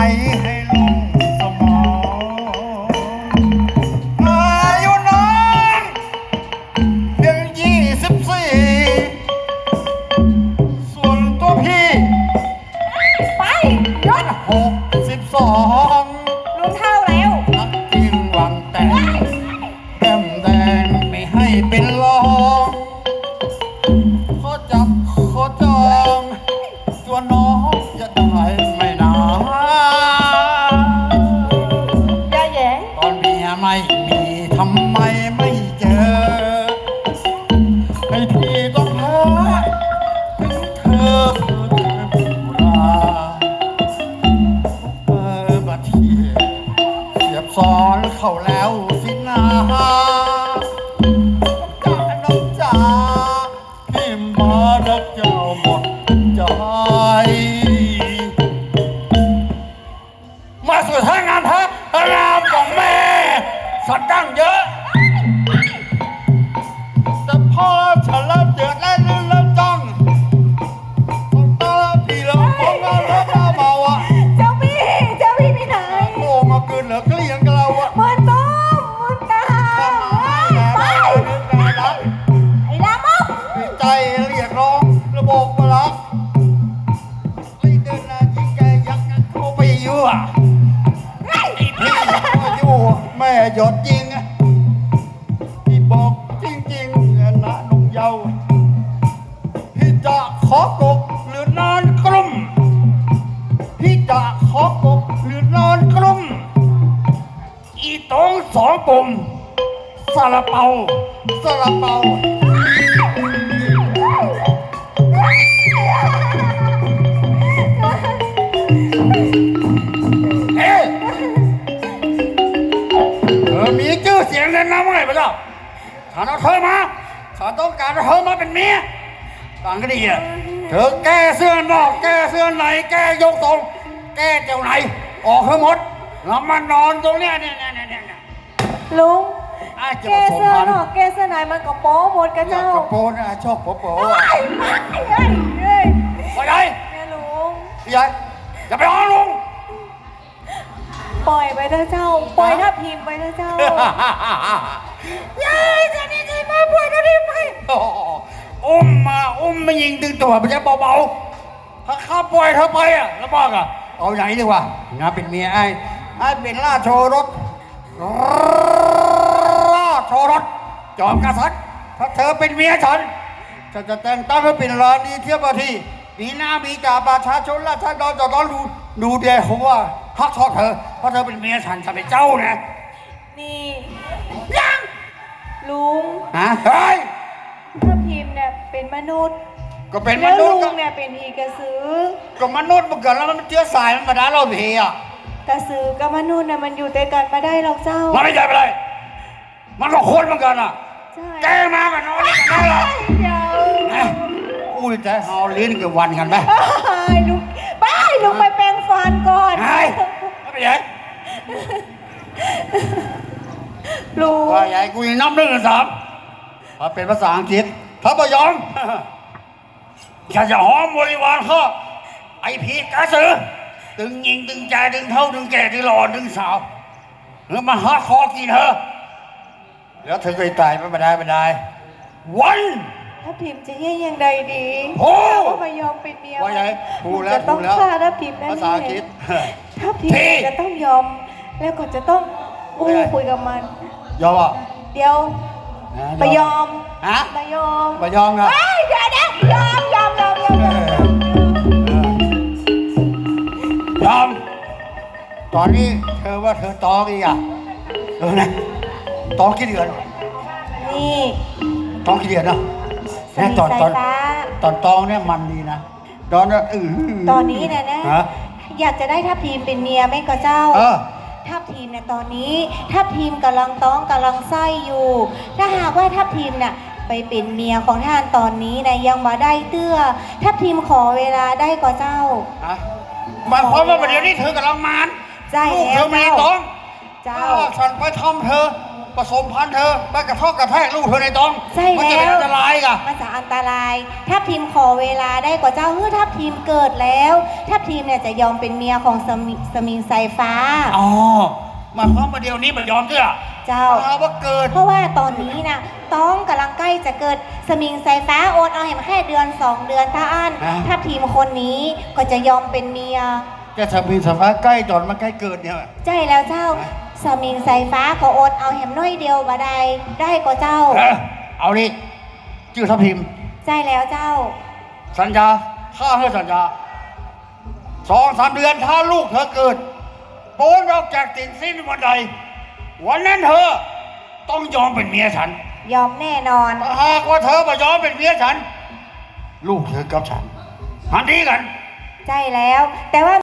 ให้ ไม่มีทำไมไม่เจอให้พี่ต้องหาถึงเธอเธอเป็นผู้ลาเออบัดทีเสียบซ้อนเข้าแล้ว หยดจริงพี่บอกจริงๆนะนงเยาวพี่จะขอกบหรือนอนกลุ่มพี่จะขอกบหรือนอนกลุ่มอีตองสองปุ่มซาลาเปาซาลาเปา ฉันเอาเธอมาฉันต้องการเอาเธอมาเป็นเมียต่างก็ดีอะเธอแก้เสื้อนอกแก้เสื้อในแก้ยกทรงแก้เจ้าไหน ออกให้หมดแล้วมานอนตรงเนี้ยเนี่ยเนี่ยเนี่ยเนี่ยเนี่ยลุงไอ้เจ้าแกสมเสื้อพันนธ์อกแกเสื้อในมันก็โป๊หมดกันอยากเจ้ากระโปรงนะชอบโป๊ะโป๊ะไอ้ไอ้ไอ้ไอ้ไปไหนแม่ลุงพี่ใหญ่อย่าไปอ้อนลุง ปล่อยไปเถอะเจ้า ปล่อยทับพิมพ์ไปเถอะเจ้า ยายจะนี่ดีมาปล่อยกันดีไหมโอ้โหอุ้มมาอุ้มมายิงตึงตัวไปจะเบาๆถ้าข้าปล่อยเธอไปอะแล้วบอกอะเอาไหนดีกว่านะเป็นเมียไอ้ไอ้เป็นราชโชรสราชโชรสจอมกษัตริย์ถ้าเธอเป็นเมียฉันฉันจะแต่งตั้งให้เป็นราณีเทียบกับที่มีหน้ามีตาประชาชนและท่านเรจะต้องดูดูเดียวว่าฮักทอดเธอเพราะเธอเป็นเมียฉันฉันเป็นเจ้านะนี่ ลุงฮะเฮ้ยทับพิมพ์เนี่ยเป็นมนุษย์ก็เป็นมแล้วนุลุษย์งก็เนี่ยเป็นอีกระสือก็มนุษย์มันเกิดแล้วมันเชื้อสายมันมาด่าเราเพีอะกระสือกับมนุษย์น่ะมันอยู่ด้วยกันมาได้หรอกเจ้ามันไม่ใช่ไปเลยมันก็คนเหมือนกันอะ ใช่แกมากันนอนด้วยกันได้หรอเดี๋ยวนะอุ้ยแต่เอาลิ้นกับวันกันไหมไปลุงไปลุงไปแปรงฟันก่อน ไอ้ไม่ไปไห นลุงว่าใหญ่กูยังนับหนึ่งถึงสามถ้าเป็นภาษาอังกฤษถ้าไม่ยอมอยากจะหอมบริวารเขาไอ้ผีกระสือตึงยิงตึงใจตึงเท่าตึงแก่ตึงหล่อตึงสาว แล้วมาหาคอกินเธอแล้วเธอเคยตายไม่ได้ไม่ได้วันถ้าพิมพ์จะเยี่ยงอย่างใดดีโอ้ว่าไม่ยอมเป็นเมียว่าไงพูดแล้วจะต้องพูดแล้วฆ่าถ้าพิมพ์แน่ๆภาษาอังกฤษถ้าพิมพี่พ์จะต้องยอม แล้วก็จะต้องอู้ไม่ได้คุยกับมัน ยอมอะเดี๋ยวไปยอมฮะไปยอมไปยอมครับเอ้ยเดี๋ยวเดี๋ยวยอมยอมยอมยอมยอมยอมยอมตอนนี้เธอว่าเธอท้องอีกอะเออนะท้องกี่เดือนนี่ท้องกี่เดือนเนาะสานะยตอนตอนฟ้าตอนท้องเนี่ยมันดีนะตอนนั้นอือตอนนี้นะนะฮะอยากจะได้ทัพทีมเป็นเมียไหม่ก็เจ้าเออ ทัพทีมเนี่ยตอนนี้ ทัพทีมกำลังต้องกำลังไส้อยู่ ถ้าหากว่าทัพทีมน่ะไปเป็นเมียของท่านตอนนี้นะยังมาได้เตื้อ ทัพทีมขอเวลาได้ก็เจ้าฮะหมายความว่าประเดี๋ยวนี้เธอกำลังมานใช่ลูกแล้เธวอไม่เจ้าได้ท้องเจ้าถ้าฉันไปทำเธอ ผสมพันธุ์เธอไปกระทบกระแทกลูกเธอในท้องใช่มัจะแล้เป็นวอันตรายกะมันจะอันตรายทัพทีมขอเวลาได้กว่าเจ้าเฮ้ยทัพทีมเกิดแล้วทัพทีมเนี่ยจะยอมเป็นเมียของสมิสมิงไซฟ้า อ๋อหมายความว่าเดี๋ยวนี้มันยอมเถอะเจ้าถ้าว่าเกิด เพราะว่าตอนนี้นะต้องกำลังใกล้จะเกิดสมิงไซฟ้าโอนเอาเห็นแค่เดือนสองเดือนถ้าอันอ่าถ้าทีมคนนี้ก็จะยอมเป็นเมียแกจะมีสภาพใกล้ตอนมันใกล้เกิดเนี่ย ใช่แล้วเจ้า สสมิงสายฟ้าก็อดเอาแหมน้อยเดียวบ่ได้ได้ก็เจ้า เออเอานี่ชื่อทัพทิม ใช่แล้วเจ้า สัญญาข้าให้สัญญาสองสามเดือนถ้าลูกเธอเกิดโป้นออกจากติ่นสิ้นวันใด วันนั้นเธอต้องยอมเป็นเมียฉันยอมแน่นอน ถ้าหากว่าเธอไม่ยอมเป็นเมียฉัน ลูกเธอกับฉันมันดีกัน ใช่แล้ว แต่ว่า